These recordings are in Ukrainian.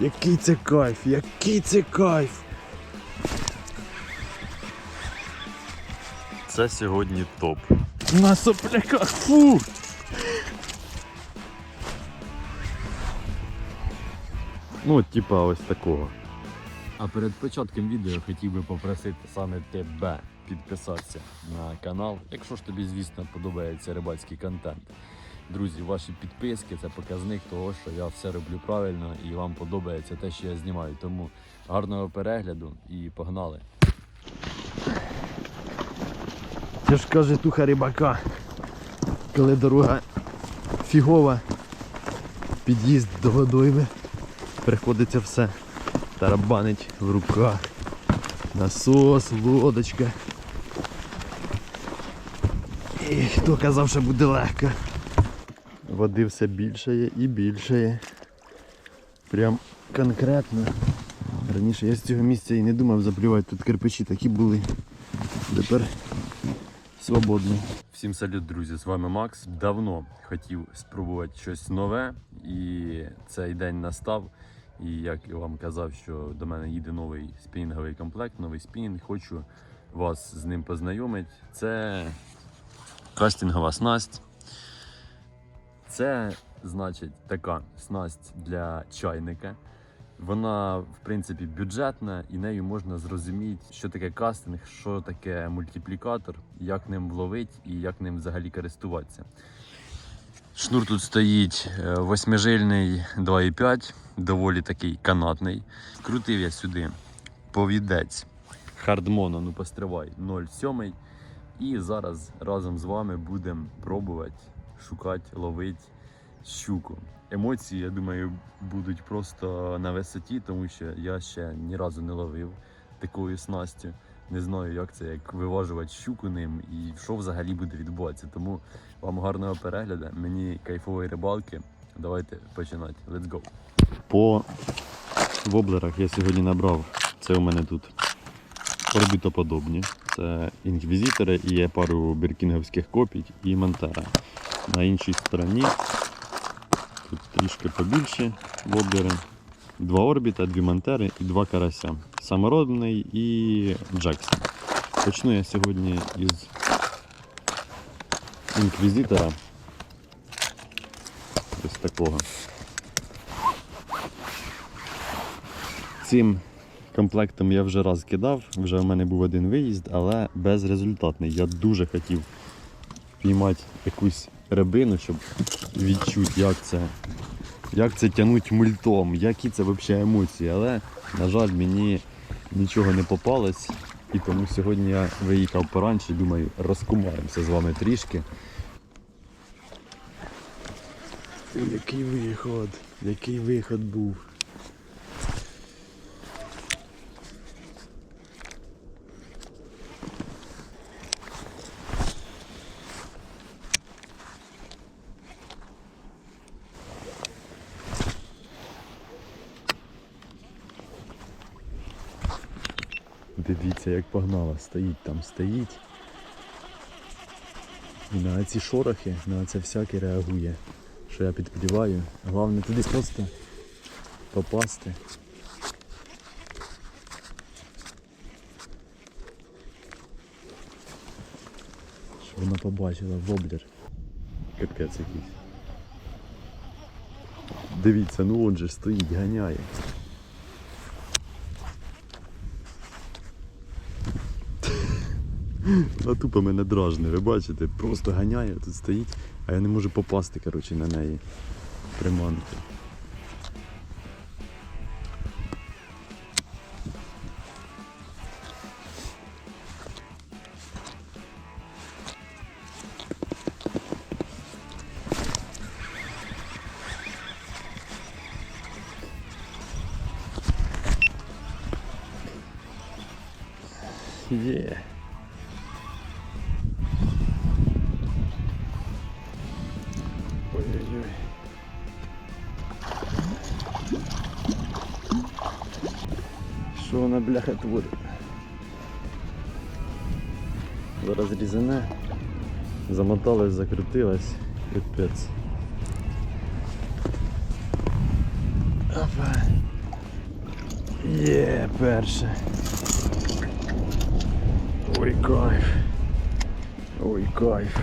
Який це кайф, який це кайф. Це сьогодні топ. На сопляках, фу! Ну, типа ось такого. А перед початком відео хотів би попросити саме тебе підписатися на канал, якщо ж тобі, звісно, подобається рибальський контент. Друзі, ваші підписки це показник того, що я все роблю правильно і вам подобається те, що я знімаю. Тому гарного перегляду і погнали! Це ж каже туха рибака. Коли дорога фігова, під'їзд до водойми, приходиться все тарабанить в руках. Насос, лодочка. І хто казав, що буде легко. Води все більшає і більшає. Прям конкретно. Раніше я з цього місця і не думав заплювати, тут кирпичі такі були. Тепер свободно. Всім салют, друзі! З вами Макс. Давно хотів спробувати щось нове, і цей день настав. І як я вам казав, що до мене їде новий спінінговий комплект, новий спінінг. Хочу вас з ним познайомити. Це кастингова снасть. Це, значить, така снасть для чайника. Вона, в принципі, бюджетна і нею можна зрозуміти, що таке кастинг, що таке мультиплікатор, як ним вловить і як ним взагалі користуватися. Шнур тут стоїть е, восьмижильний 2,5, доволі такий канатний. Крутив я сюди повідець хардмоно, ну постривай 0,7. І зараз разом з вами будемо пробувати шукати, ловити щуку. Емоції, я думаю, будуть просто на висоті, тому що я ще ні разу не ловив такою снастю. Не знаю, як це, як виважувати щуку ним і що взагалі буде відбуватися. Тому вам гарного перегляду, мені кайфової рибалки. Давайте починати. Let's go! По воблерах я сьогодні набрав. Це у мене тут орбітоподобні. Це інквізитори і є пару біркінговських копій і монтера. На іншій стороні тут трішки побільше воблери. Два орбіта, дві монтери і два карася. Саморобний і Джексон. Почну я сьогодні із інквізитора. Ось такого. Цим комплектом я вже раз кидав, вже в мене був один виїзд, але безрезультатний. Я дуже хотів піймати якусь рибину, щоб відчути, як це, як це тягнуть мультом, які це взагалі емоції. Але, на жаль, мені нічого не попалось. І тому сьогодні я виїхав поранше, думаю, розкумаємося з вами трішки. Який виход, який виход був. Дивіться, як погнала, стоїть там, стоїть. І на ці шорохи, на це всяке реагує. Що я підпліваю. Головне туди просто попасти. Щоб вона побачила воблер. Капець якийсь. Дивіться, ну он же стоїть, ганяє. Вона тупо мене дражне, ви бачите, просто ганяє, тут стоїть, а я не можу попасти коротше, на неї приманки. Що вона? Зараз різане. Замоталась, закрутилась. Капець. Опа. Є, перше. Ой, кайф. Ой, кайф.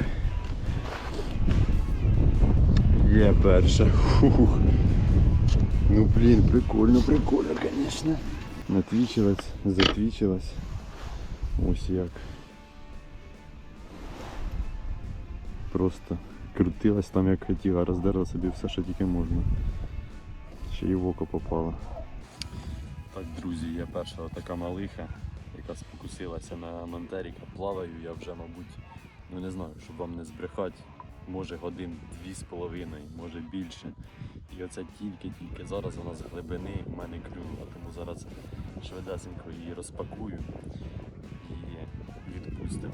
Є перше. Фух. Ну блін, прикольно, прикольно, звісно. Натвічилась, затвічилась. Ось як. Просто крутилась там як хотіла, роздерла собі все, що тільки можна. Ще й в око попало. Так, друзі, є перша така малиха, яка спокусилася на Монтеріка. Плаваю я вже, мабуть, ну не знаю, щоб вам не збрехати, може годин дві з половиною, може більше. І оце тільки-тільки зараз вона з глибини в мене клюнула, тому зараз швидесенько її розпакую і відпустимо.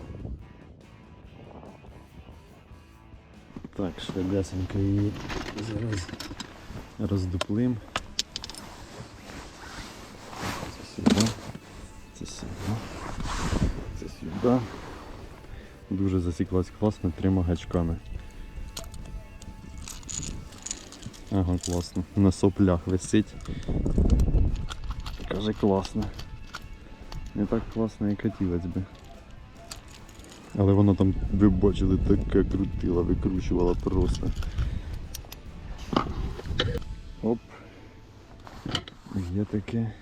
Так, швидесенько її зараз роздуплим. Це сюди, це сюди, це сюди. Дуже засіклась класно трьома гачками. Ага, класно. На соплях висить. Каже класно. Не так класно, як хотілося би. Але вона там, ви бачили, таке крутила, викручувала просто. Оп. Є таке.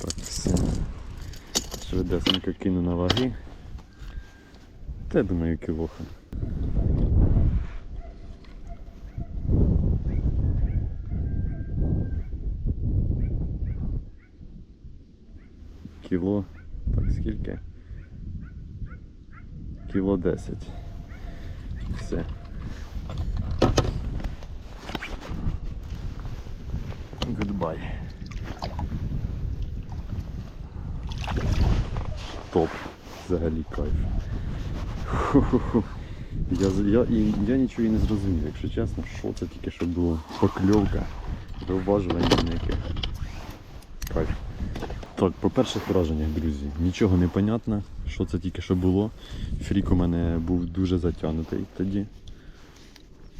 Так, все. Швидесенько кину на ваги. Та я думаю, кілоха. Кіло. Так, скільки? Кіло 10. Все. Goodbye. Топ. Взагалі кайф. Ху-ху-ху. Я, я, я нічого і не зрозумів, якщо чесно, що це тільки що було. Покльовка, зауважування ніяких. Кайф. Так, по перших враженнях, друзі, нічого не понятно, що це тільки що було. Фрік у мене був дуже затягнутий тоді.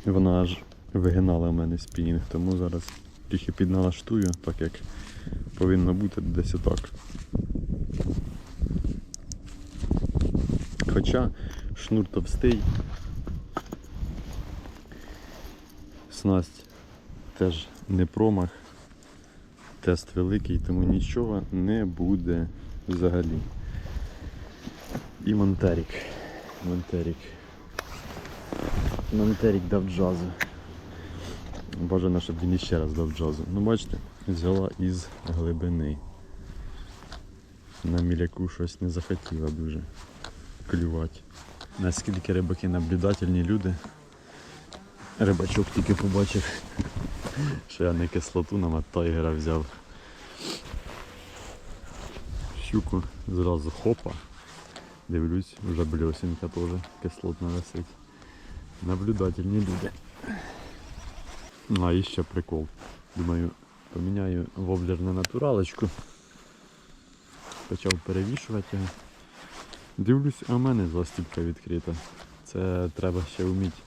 Вона аж вигинала в мене спінінг, тому зараз трохи підналаштую, так як повинно бути десь отак. Хоча шнур товстий. Снасть теж не промах. Тест великий, тому нічого не буде взагалі. І Монтерік. Монтерік. Монтерік дав джазу. Бажано, щоб він іще раз дав джазу. Ну бачите, взяла із глибини. На міляку щось не захотіла дуже клювати. Наскільки рибаки наблюдательні люди. Рибачок тільки побачив, що я не кислоту на тайгера взяв. Щуку зразу хопа. Дивлюсь, вже бльосінка теж кислотна висить. Наблюдательні люди. Ну, а і ще прикол. Думаю, поміняю воблер на натуралочку. Почав перевішувати його. Дивлюсь, а в мене застібка відкрита. Це треба ще вміти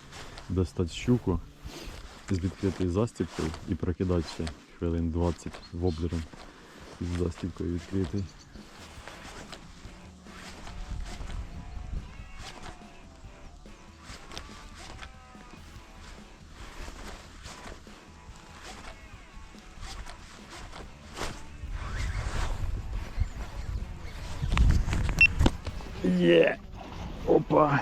достати щуку з відкритою застібкою і прокидати ще хвилин 20 воблером з застібкою відкритою. Є! Опа!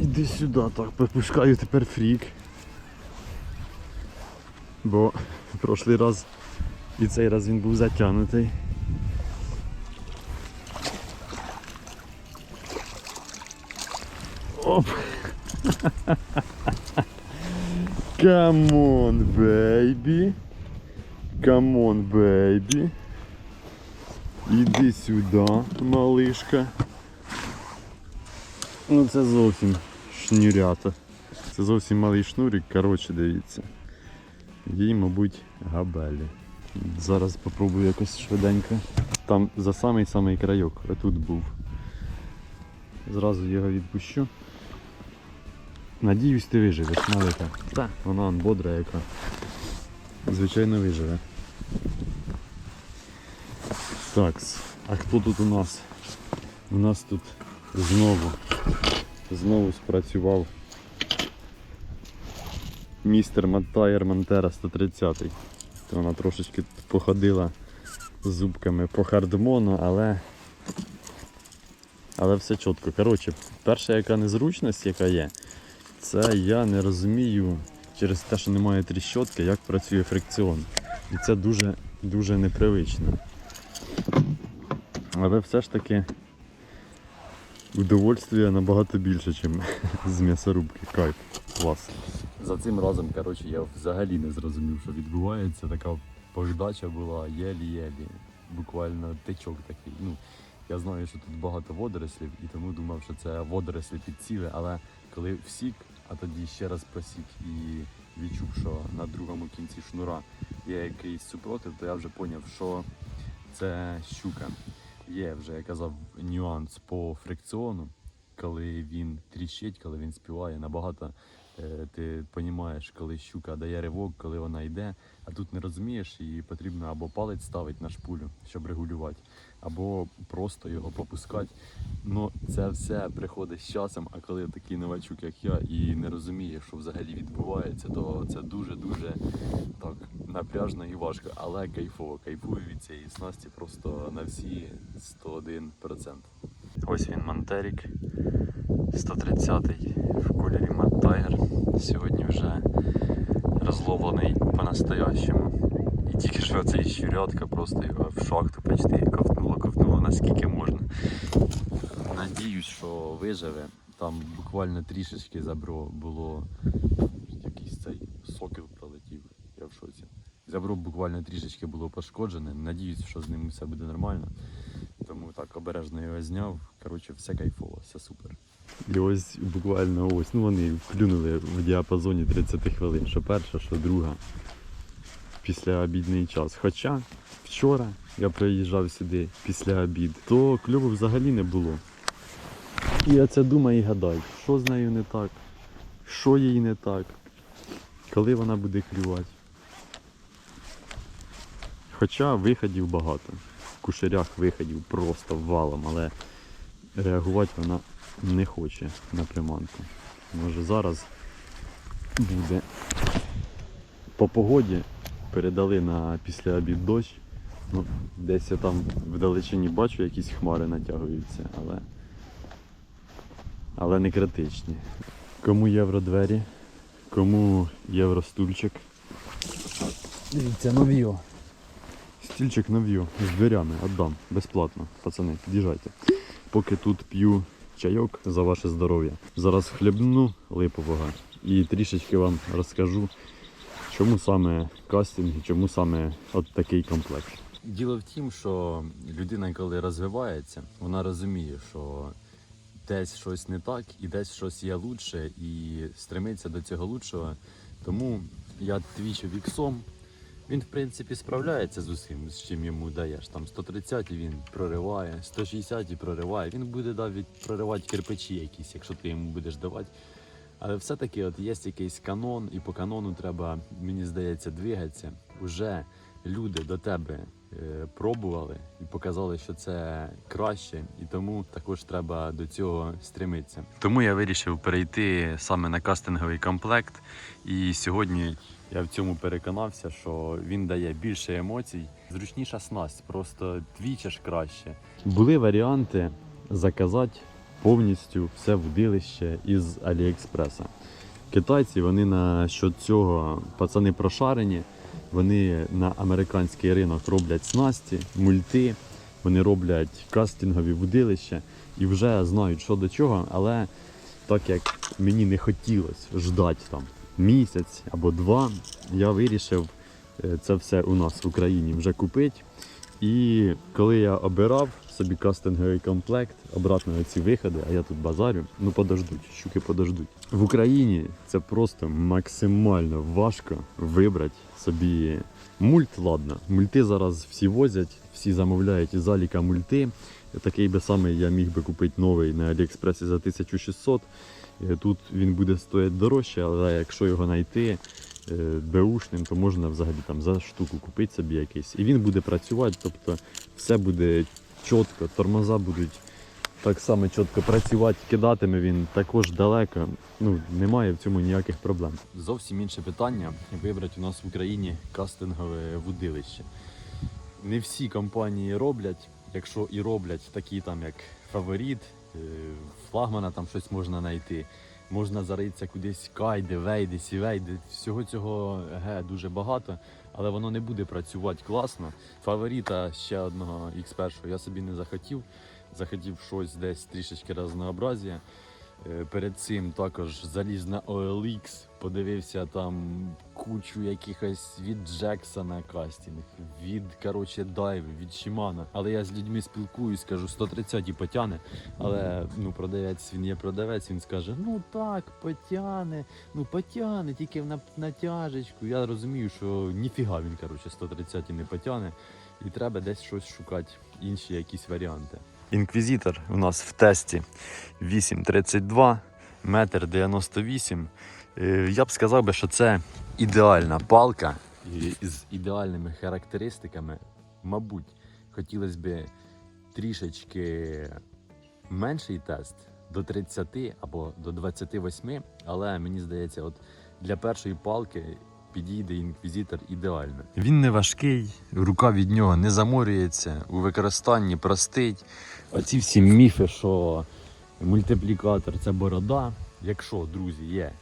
Іди сюди, так, пропускаю тепер фрік. Бо прошлий раз і цей раз він був затягнутий. Оп! Камон, бейбі. Камон, бейбі. Іди сюди, малишка. Ну це зовсім шнюрята. Це зовсім малий шнурик, коротше, дивіться. Їй, мабуть, габелі. Зараз попробую якось швиденько. Там за самий-самий крайок, а тут був. Зразу його відпущу. Надіюсь, ти виживеш, малика. Так, вона бодра яка. Звичайно виживе. Так, а хто тут у нас? У нас тут знову, знову спрацював містер Маттайер Монтера 130. То вона трошечки походила зубками по хардмону, але. Але все чітко. Коротше, перша яка незручність, яка є, це я не розумію через те, що немає тріщотки, як працює фрикціон. І це дуже дуже непривично. Але все ж таки удовольствия набагато більше, ніж з м'ясорубки. Кайф. Клас. За цим разом, коротше, я взагалі не зрозумів, що відбувається. Така передача була єлі-єлі. Буквально тичок такий. Ну, я знаю, що тут багато водорослів, і тому думав, що це водорослі підсіли, але коли всік, а тоді ще раз просік і відчув, що на другому кінці шнура є якийсь супротив, то я вже зрозумів, що це щука. Є вже, я казав, нюанс по фрикціону, коли він тріщить, коли він співає, набагато ти розумієш, коли щука дає ривок, коли вона йде, а тут не розумієш, і потрібно або палець ставити на шпулю, щоб регулювати, або просто його попускати. Ну це все приходить з часом, а коли такий новачок, як я, і не розуміє, що взагалі відбувається, то це дуже-дуже так напряжно і важко, але кайфово. Кайфую від цієї снасті просто на всі 101%. Ось він Монтерік 130-й в кольорі Tiger. Сьогодні вже розловлений по-настоящему. І тільки що цей щурятка просто його в шахту почти ковтнуло, ковтнуло наскільки можна. Надіюсь, що виживе. Там буквально трішечки забро було якийсь цей сокіл пролетів. Я в шоці. Забро буквально трішечки було пошкоджене. Надіюсь, що з ним все буде нормально. Тому так обережно його зняв. Коротше, все кайфово, все супер. І ось буквально ось, ну вони клюнули в діапазоні 30 хвилин, що перша, що друга. Після обідний час. Хоча вчора я приїжджав сюди після обід, то кльову взагалі не було. І я це думаю і гадаю, що з нею не так, що їй не так, коли вона буде клювати. Хоча виходів багато. В кушарях виходів просто валом, але реагувати вона не хоче на приманку. Може зараз буде. По погоді передали на після обід дощ. Ну, десь я там вдалечині бачу, якісь хмари натягуються, але, але не критичні. Кому євродвері, кому євростульчик. Дивіться, нов'ю. Стільчик нав'ю з дверями віддам безплатно. Пацани, під'їжджайте. Поки тут п'ю чайок за ваше здоров'я. Зараз хлібну липового і трішечки вам розкажу, чому саме кастинг і чому саме от такий комплект. Діло в тім, що людина, коли розвивається, вона розуміє, що десь щось не так і десь щось є лучше, і стремиться до цього лучшого. Тому я твічу віксом. Він, в принципі, справляється з усім, з чим йому даєш. Там 130 він прориває, 160 і прориває. Він буде навіть проривати кирпичі якісь, якщо ти йому будеш давати. Але все-таки от є якийсь канон, і по канону треба, мені здається, двигатися. Уже люди до тебе е, пробували і показали, що це краще, і тому також треба до цього стремитися. Тому я вирішив перейти саме на кастинговий комплект. І сьогодні Я в цьому переконався, що він дає більше емоцій, зручніша снасть, просто двічі краще. були варіанти заказати повністю все вудилище із Аліекспреса. Китайці вони на що цього пацани прошарені. Вони на американський ринок роблять снасті, мульти, вони роблять кастингові вудилища і вже знають, що до чого, але так як мені не хотілося ждати там місяць або два, я вирішив е, це все у нас в Україні вже купити. І коли я обирав собі кастинговий комплект, обратно на ці виходи, а я тут базарю, ну подождуть, щуки подождуть. В Україні це просто максимально важко вибрати собі мульт. Ладно, мульти зараз всі возять, всі замовляють із заліка мульти. Такий би самий я міг би купити новий на Аліекспресі за 1600. Е, Тут він буде стоїти дорожче, але якщо його знайти е, беушним, то можна взагалі там за штуку купити собі якийсь. І він буде працювати, тобто все буде чітко, тормоза будуть так само чітко працювати, кидатиме він також далеко. Ну, немає в цьому ніяких проблем. Зовсім інше питання вибрати у нас в Україні кастингове вудилище. Не всі компанії роблять, якщо і роблять такі там як фаворит, флагмана там щось можна знайти. Можна заритися кудись кайди, вейди, сівейди. Всього цього ге, дуже багато, але воно не буде працювати класно. Фаворита ще одного X1 я собі не захотів. Захотів щось десь трішечки разнообразія. Е, Перед цим також заліз на OLX, подивився там кучу якихось від Джексона кастинг, від коротше Дайви, від Shimano. Але я з людьми спілкуюсь, кажу 130 потяне. Але ну продавець він є продавець, він скаже: ну так, потяне, ну потяне, тільки на натяжечку. Я розумію, що ніфіга він коротше 130 не потяне, і треба десь щось шукати, інші якісь варіанти. Інквізитор у нас в тесті 8,32, метр 98. Е, Я б сказав би, що це ідеальна палка. З ідеальними характеристиками, мабуть, хотілося б трішечки менший тест до 30 або до 28, але мені здається, от для першої палки підійде інквізитор ідеально. Він не важкий, рука від нього не заморюється, у використанні простить. Оці всі міфи, що мультиплікатор це борода. Якщо, друзі, є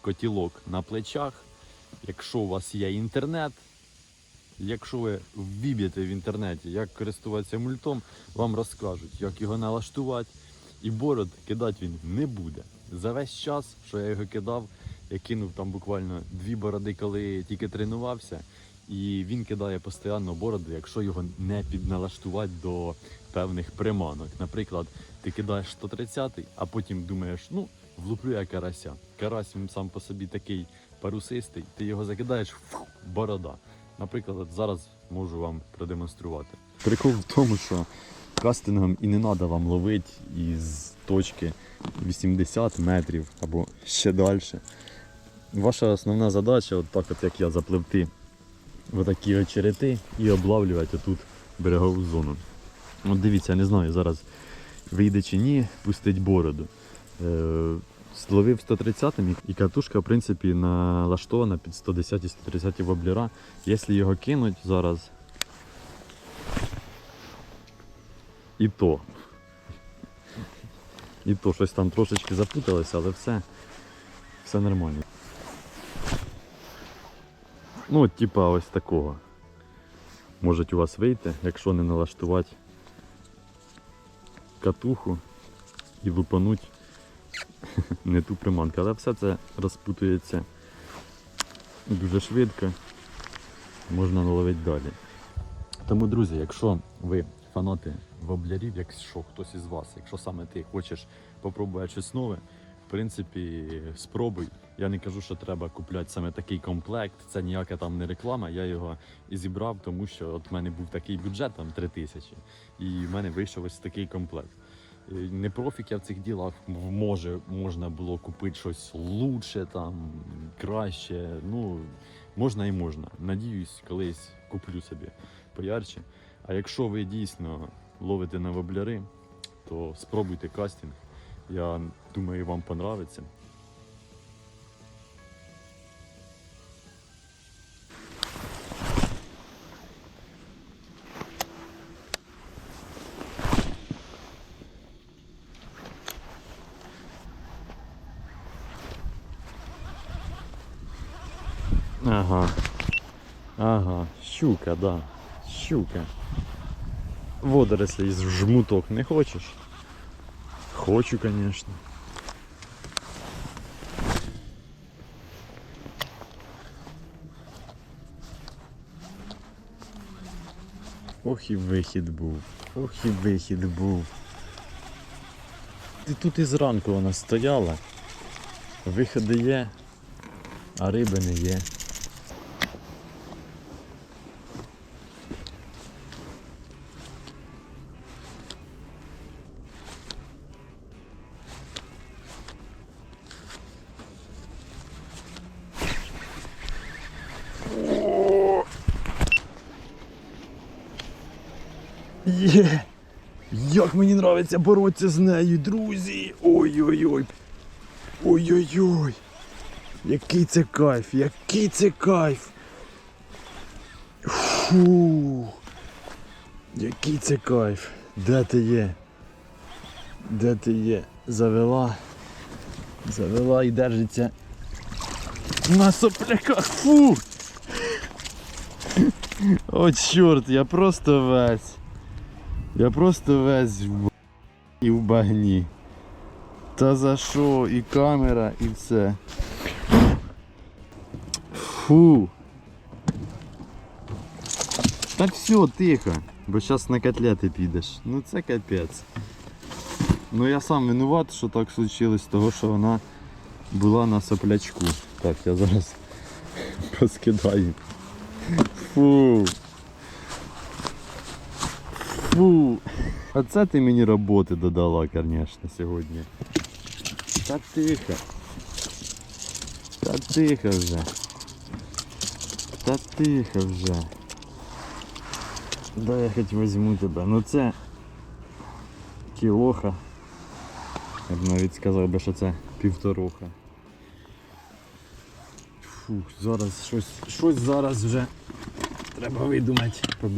котілок на плечах, якщо у вас є інтернет, якщо ви вб'єте в інтернеті, як користуватися мультом, вам розкажуть, як його налаштувати, і бород кидати він не буде. За весь час, що я його кидав, я кинув там буквально дві бороди, коли тільки тренувався. І він кидає постійно бороду, якщо його не підналаштувати до певних приманок. Наприклад, ти кидаєш 130, а потім думаєш, ну, влуплю я карася. Карась він сам по собі такий парусистий, ти його закидаєш, фу, борода. Наприклад, зараз можу вам продемонструвати. Прикол в тому, що кастингом і не треба вам ловити із точки 80 метрів або ще далі. Ваша основна задача, от так от як я запливти в такі очерети і облавлювати отут берегову зону. От дивіться, я не знаю, зараз вийде чи ні, пустить бороду. Е, Зловив 130 і катушка, в принципі, налаштована під 110-130 воблера. Якщо його кинуть зараз, і то. І то щось там трошечки запуталося, але все, все нормально. Ну, типа ось такого. Можуть у вас вийти, якщо не налаштувати катуху і випануть не ту приманку. Але все це розпутується дуже швидко. Можна наловити далі. Тому, друзі, якщо ви фанати воблярів, якщо хтось із вас, якщо саме ти хочеш попробувати щось нове, в принципі, спробуй. Я не кажу, що треба купляти саме такий комплект. Це ніяка там не реклама. Я його і зібрав, тому що от в мене був такий бюджет, там 3 тисячі, і в мене вийшов ось такий комплект. Не профік я в цих ділах може можна було купити щось лучше, там краще. Ну можна і можна. Надіюсь, колись куплю собі поярче. А якщо ви дійсно ловите на вобляри, то спробуйте кастинг. Я думаю, вам понравиться. Щука, да. Щука. Водорослі із жмуток не хочеш? Хочу, конечно. Ох і вихід був. Ох і вихід був. І тут і зранку вона стояла. Виходи є, а риби не. Є! Як мені подобається боротися з нею, друзі! Ой-ой-ой! Ой-ой-ой! Який це кайф! Який це кайф! Фу! Який це кайф! Де ти є? Де ти є? Завела. Завела і держиться. На сопляках. Фу! О, чорт, я просто весь. Я просто весь в б- і в багні. Та за що? І камера, і все. Фу. Та все, тихо. Бо зараз на котлети підеш. Ну це капець. Ну я сам винуват, що так случилось, того що вона була на соплячку. Так, я зараз поскидаю. Фу. Фу. Оце ти мені роботи додала, звісно, сьогодні. Та тихо. Та тихо вже. Та тихо вже. Дай я хоч візьму тебе. Ну це кілоха. Я б навіть сказав би, що це півтороха. Фух, зараз щось, щось зараз вже треба видумати, по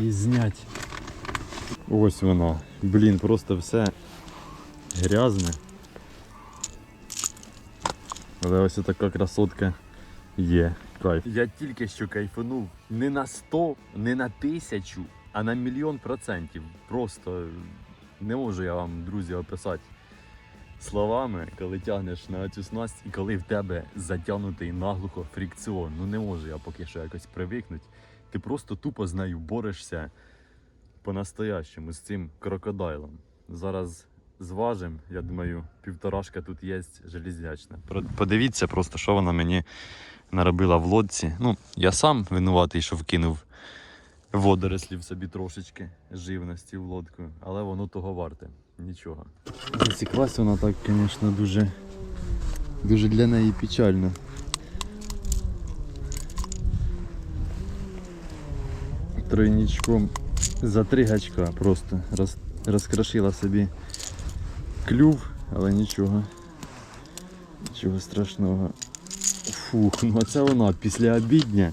її зняти. Ось вона. Блін, просто все грязне. Але ось така красотка є. Кайф. Я тільки що кайфанув не на 100, не на тисячу, а на мільйон процентів. Просто не можу я вам, друзі, описати словами, коли тягнеш на цю снасть і коли в тебе затягнутий наглухо фрикціон. Ну не можу я поки що якось привикнути. Ти просто тупо з нею борешся по-настоящему з цим крокодайлом. Зараз зважим, я думаю, півторашка тут є железячна. Подивіться просто, що вона мені наробила в лодці. Ну, я сам винуватий, що вкинув водорослів собі трошечки живності в лодку, але воно того варте. Нічого. Засіклась вона так, звісно, дуже, дуже для неї печально. Тройничком за три гачка просто роз, розкрошила собі клюв, але нічого. Нічого страшного. Фух, ну а це вона після обідня.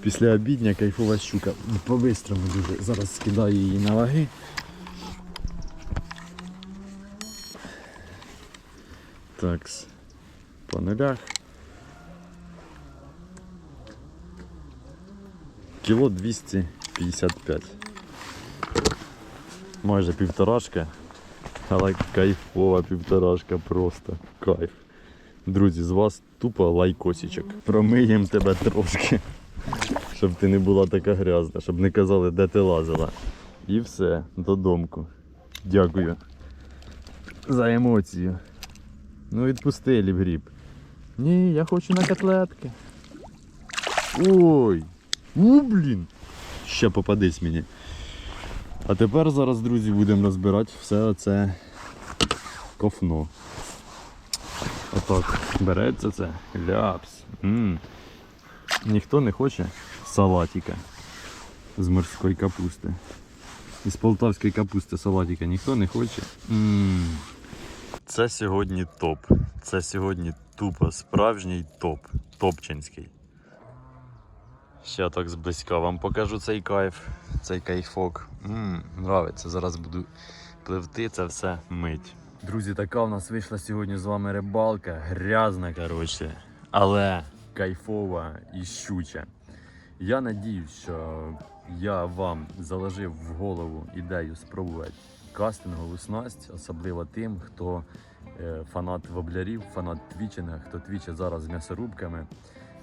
Після обідня кайфова щука. По-бистрому дуже. Зараз скидаю її на ваги. Такс. По нулях. Кіло 255. Майже півторашка. Але кайфова півторашка просто. Кайф. Друзі, з вас тупо лайкосічок. Промиємо тебе трошки. Щоб ти не була така грязна, щоб не казали, де ти лазила. І все, додомку. Дякую. За емоцію. Ну відпусти лівгріб. Ні, я хочу на котлетки. Ой! У, блін! Ще попадись мені. А тепер зараз, друзі, будемо розбирати все оце кофно. Отак. Береться це. Ляпс. м Ніхто не хоче салатика з морської капусти. Із полтавської капусти салатика ніхто не хоче. м Це сьогодні топ. Це сьогодні тупо справжній топ. Топчинський. Ще так зблизька вам покажу цей кайф, цей кайфок. Ммм, нравиться. Зараз буду пливти це все мить. Друзі, така у нас вийшла сьогодні з вами рибалка. Грязна, коротше, але кайфова і щуча. Я надіюсь, що я вам заложив в голову ідею спробувати кастингову снасть, особливо тим, хто е, фанат воблярів, фанат твічинга, хто твічить зараз з м'ясорубками.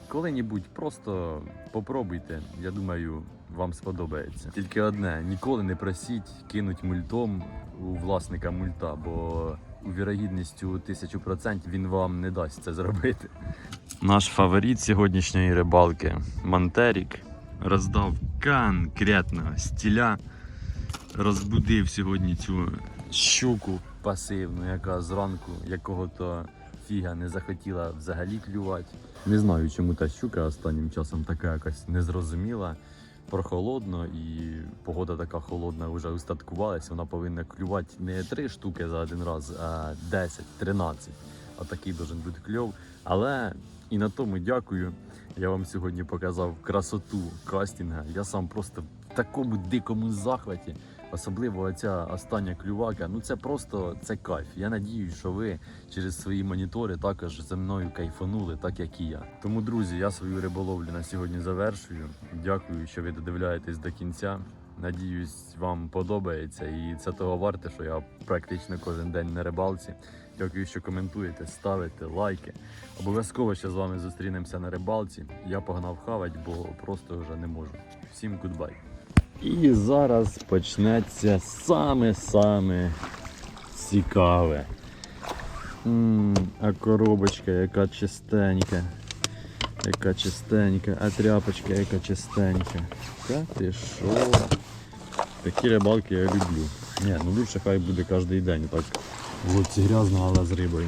Коли-небудь просто попробуйте, я думаю, вам сподобається. Тільки одне: ніколи не просіть кинуть мультом у власника мульта, бо у вірогідністю 1000% він вам не дасть це зробити. Наш фаворит сьогоднішньої рибалки Мантерік роздав конкретного стіля. Розбудив сьогодні цю щуку пасивну, яка зранку якого-то фіга не захотіла взагалі клювати. Не знаю, чому та щука останнім часом така якась незрозуміла. прохолодно і погода така холодна вже устаткувалась. Вона повинна клювати не 3 штуки за один раз, а 10-13. Отакий должен бути кльов. Але і на тому дякую. Я вам сьогодні показав красоту кастинга. Я сам просто в такому дикому захваті. Особливо оця остання клювака. Ну це просто це кайф. Я надіюсь, що ви через свої монітори також за мною кайфанули, так як і я. Тому, друзі, я свою риболовлю на сьогодні завершую. Дякую, що ви додивляєтесь до кінця. Надіюсь, вам подобається, і це того варте, що я практично кожен день на рибалці. Дякую, що коментуєте, ставите лайки. Обов'язково ще з вами зустрінемося на рибалці. Я погнав хавать, бо просто вже не можу. Всім гудбай. І зараз почнеться саме-саме цікаве. м а коробочка, яка чистенька. Яка чистенька, а тряпочка, яка чистенька. Та ти що? Такі рибалки я люблю. Ні, ну лучше хай буде кожен день. Так лодці грязно, але з рибою.